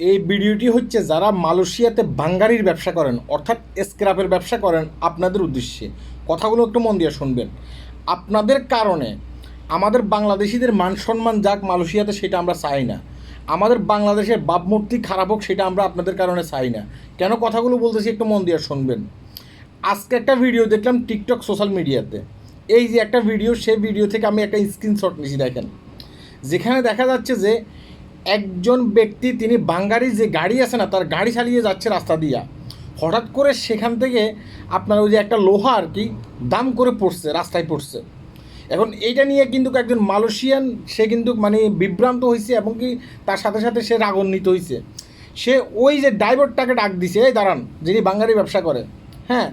এই ভিডিওটি হচ্ছে যারা মালয়েশিয়াতে বাঙ্গারির ব্যবসা করেন, অর্থাৎ স্ক্র্যাপের ব্যবসা করেন আপনাদের উদ্দেশ্যে। কথাগুলো একটু মন দিয়ে শুনবেন। আপনাদের কারণে আমাদের বাংলাদেশিদের মান সম্মান যাক মালয়েশিয়াতে, সেটা আমরা চাই না। আমাদের বাংলাদেশের ভাবমূর্তি খারাপ হোক, সেটা আমরা আপনাদের কারণে চাই না। কেন কথাগুলো বলতেছি একটু মন দিয়ে শুনবেন। আজকে একটা ভিডিও দেখলাম টিকটক সোশ্যাল মিডিয়াতে। এই যে একটা ভিডিও সেই ভিডিও থেকে আমি একটা স্ক্রিনশট নিয়েছি দেখেন। যেখানে দেখা যাচ্ছে যে একজন ব্যক্তি, তিনি বাঙ্গারি যে গাড়ি আছে না, তার গাড়ি চালিয়ে যাচ্ছে রাস্তা দিয়া। হঠাৎ করে সেখান থেকে আপনার ওই যে একটা লোহা আর কি, দাম করে পড়ছে, রাস্তায় পড়ছে। এখন এইটা নিয়ে কিন্তু একজন মালয়েশিয়ান, সে কিন্তু মানে বিভ্রান্ত হয়েছে এবং কি তার সাথে সাথে সে রাগান্বিত হয়েছে সে ওই যে ড্রাইভারটাকে ডাক দিছে, এই দাঁড়ান, যিনি বাঙ্গারি ব্যবসা করে হ্যাঁ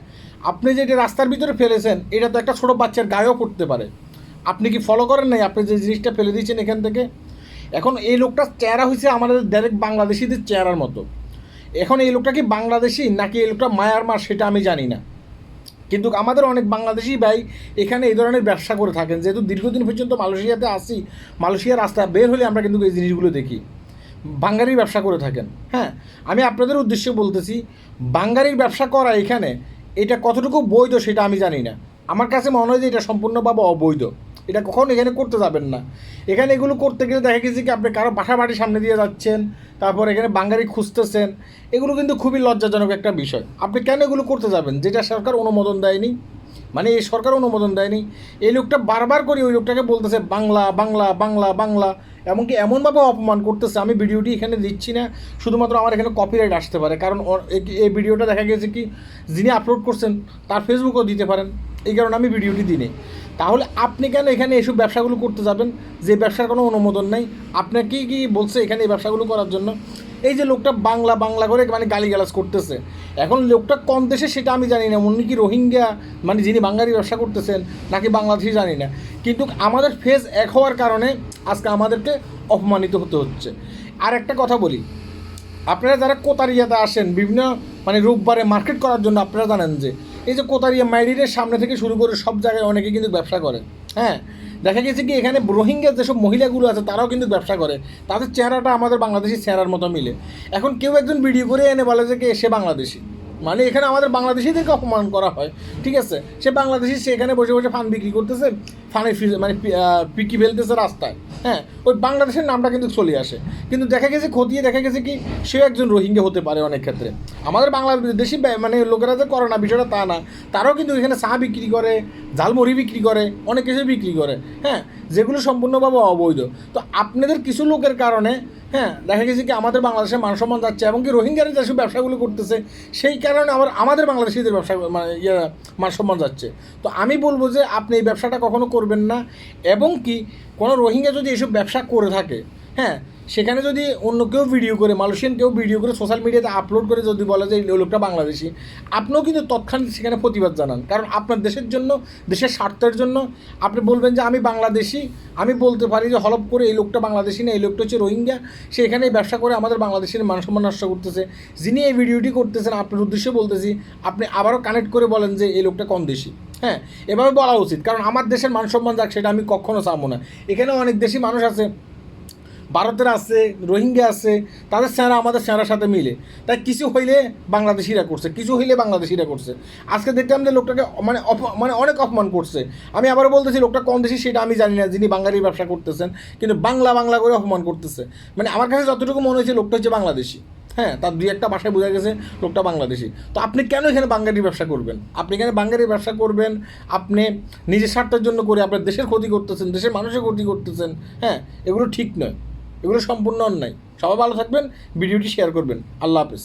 আপনি যে এটা রাস্তার ভিতরে ফেলেছেন, এটা তো একটা ছোটো বাচ্চার গায়েও পড়তে পারে। আপনি কি ফলো করেন নাই? আপনি যে জিনিসটা ফেলে দিয়েছেন এখান থেকে এখন এই লোকটার চেহারা হয়েছে আমাদের ডাইরেক্ট বাংলাদেশিদের চেহারার মতো। এখন এই লোকটা কি বাংলাদেশি নাকি এই লোকটা মায়ারমার সেটা আমি জানি না। কিন্তু আমাদের অনেক বাংলাদেশি ভাই এখানে এই ধরনের ব্যবসা করে থাকেন। যেহেতু দীর্ঘদিন পর্যন্ত মালয়েশিয়াতে আসি মালয়েশিয়ার রাস্তা বের হলে আমরা কিন্তু এই জিনিসগুলো দেখি। বাঙ্গারির ব্যবসা করে থাকেন। হ্যাঁ আমি আপনাদের উদ্দেশ্যে বলতেছি, বাঙ্গারির ব্যবসা করা এখানে এটা কতটুকু বৈধ সেটা আমি জানি না। আমার কাছে মনে হয় যে এটা সম্পূর্ণভাবে অবৈধ। এটা কখন এখানে করতে যাবেন না। এখানে এগুলো করতে গেলে দেখা গেছে কি, আপনি কারও বাসা বাড়ির সামনে দিয়ে যাচ্ছেন, তারপর এখানে বাঙ্গারি খুঁজতেছেন, এগুলো কিন্তু খুবই লজ্জাজনক একটা বিষয়। আপনি কেন এগুলো করতে যাবেন? যেটা সরকার অনুমোদন দেয়নি। মানে এই সরকার অনুমোদন দেয়নি। এই লোকটা বারবার করে ওই লোকটাকে বলতেছে, বাংলা বাংলা বাংলা বাংলা। এমনকি এমনভাবে অপমান করতেছে। আমি ভিডিওটি এখানে দিচ্ছি না। শুধুমাত্র আমার এখানে কপিরাইট আসতে পারে। কারণ এই- ভিডিওটা দেখা গেছে কি, যিনি আপলোড করছেন, তার ফেসবুকও দিতে পারেন। এই কারণে আমি ভিডিওটি দিই। তাহলে আপনি কেন এখানে এসব ব্যবসাগুলো করতে যাবেন? যে ব্যবসার কোনো অনুমোদন নেই। আপনাকে কি বলছে এখানে এই ব্যবসাগুলো করার জন্য? এই যে লোকটা বাংলা বাংলা করে মানে গালিগালাজ করতেছে। এখন লোকটা কোন দেশে সেটা আমি জানি না। উনি কি রোহিঙ্গা? মানে যিনি বাঙালি ব্যবসা করতেছেন, নাকি বাংলাদেশি জানি না। কিন্তু আমাদের ফেস এক হওয়ার কারণে আজকে আমাদেরকে অপমানিত হতে হচ্ছে। আর একটা কথা বলি। আপনারা যারা কোতারিয়াতে আসেন, বিভিন্ন মানে রোববারে মার্কেট করার জন্য আপনারা জানেন যে এই যে কোতারিয়া মাইরিরের সামনে থেকে শুরু করে সব জায়গায় অনেকে কিন্তু ব্যবসা করে। হ্যাঁ দেখা গেছে কি এখানে রোহিঙ্গা যেসব মহিলাগুলো আছে তারাও কিন্তু ব্যবসা করে। তাদের চেহারাটা আমাদের বাংলাদেশি চেহারার মতো মিলে। এখন কেউ একজন ভিডিও করে এনে বলে যে সে বাংলাদেশি। মানে এখানে আমাদের বাংলাদেশিদেরকে অপমান করা হয়, ঠিক আছে? সে বাংলাদেশি, সে এখানে বসে বসে ফান বিক্রি করতেছে। ফানে ফি- মানে পিকি ফেলতেছে রাস্তায়। হ্যাঁ ওই বাংলাদেশের নামটা কিন্তু চলে আসে। কিন্তু দেখা গেছে খতিয়ে দেখা গেছে কি, সে একজন রোহিঙ্গা হতে পারে অনেক ক্ষেত্রে। আমাদের বাংলাদেশি মানে লোকেরা যে করে না, বিষয়টা তা না। তারাও কিন্তু এখানে চা বিক্রি করে, ঝালমুড়ি বিক্রি করে, অনেক কিছু বিক্রি করে। হ্যাঁ যেগুলো সম্পূর্ণভাবে অবৈধ। তো আপনাদের কিছু লোকের কারণে হ্যাঁ দেখা গেছে কি, আমাদের বাংলাদেশের মান সম্মান যাচ্ছে এবং কি রোহিঙ্গারা যেসব ব্যবসাগুলো করতেছে, সেই কারণে আমার আমাদের বাংলাদেশিদের ব্যবসা মানে ইয়ে মান সম্মান যাচ্ছে। তো আমি বলব যে, আপনি এই ব্যবসাটা কখনো করবেন না। এবং কি কোনো রোহিঙ্গা যদি এসব ব্যবসা করে থাকে হ্যাঁ সেখানে যদি অন্য কেউ ভিডিও করে মালয়েশিয়ান কেউ ভিডিও করে সোশ্যাল মিডিয়াতে আপলোড করে যদি বলে যে, এই লোকটা বাংলাদেশি, আপনিও কিন্তু তৎক্ষণাৎ সেখানে প্রতিবাদ জানান। কারণ আপনার দেশের জন্য, দেশের স্বার্থের জন্য আপনি বলবেন যে, আমি বাংলাদেশি। আমি বলতে পারি যে, হলপ করে এই লোকটা বাংলাদেশি না, এই লোকটা হচ্ছে রোহিঙ্গা। সে এখানে ব্যবসা করে আমাদের বাংলাদেশের মান সম্মান নষ্ট করতেছে। যিনি এই ভিডিওটি করতেছেন, আপনার উদ্দেশ্যে বলতেছি, আপনি আবারও কানেক্ট করে বলেন যে, এই লোকটা কম দেশি। হ্যাঁ এভাবে বলা উচিত। কারণ আমার দেশের মান সম্মান যাক, সেটা আমি কখনো চাবো না। এখানে অনেক দেশি মানুষ আছে ভারতের আছে, রোহিঙ্গা আছে, তাদের চেহারা আমাদের চেহারার সাথে মিলে। তাই কিছু হইলে বাংলাদেশিরা করছে, কিছু হইলে বাংলাদেশিরা করছে। আজকে দেখলাম যে লোকটাকে মানে মানে অনেক অপমান করছে। আমি আবার বলতেছি, লোকটা কম দেশি সেটা আমি জানি না, যিনি বাঙালির ব্যবসা করতেছেন, কিন্তু বাংলা বাংলা করে অপমান করতেছে। মানে আমার কাছে যতটুকু মনে হয়েছে, লোকটা হচ্ছে বাংলাদেশি। হ্যাঁ তার দুই একটা ভাষায় বোঝা গেছে, লোকটা বাংলাদেশি। তো আপনি কেন এখানে বাঙালির ব্যবসা করবেন? আপনি এখানে বাঙালির ব্যবসা করবেন? আপনি নিজের স্বার্থের জন্য করে আপনার দেশের ক্ষতি করতেছেন, দেশের মানুষের ক্ষতি করতেছেন। হ্যাঁ এগুলো ঠিক নয়। এগুলো সম্পূর্ণ অন্যায়। সবাই ভালো থাকবেন ভিডিওটি শেয়ার করবেন। আল্লাহ হাফেজ।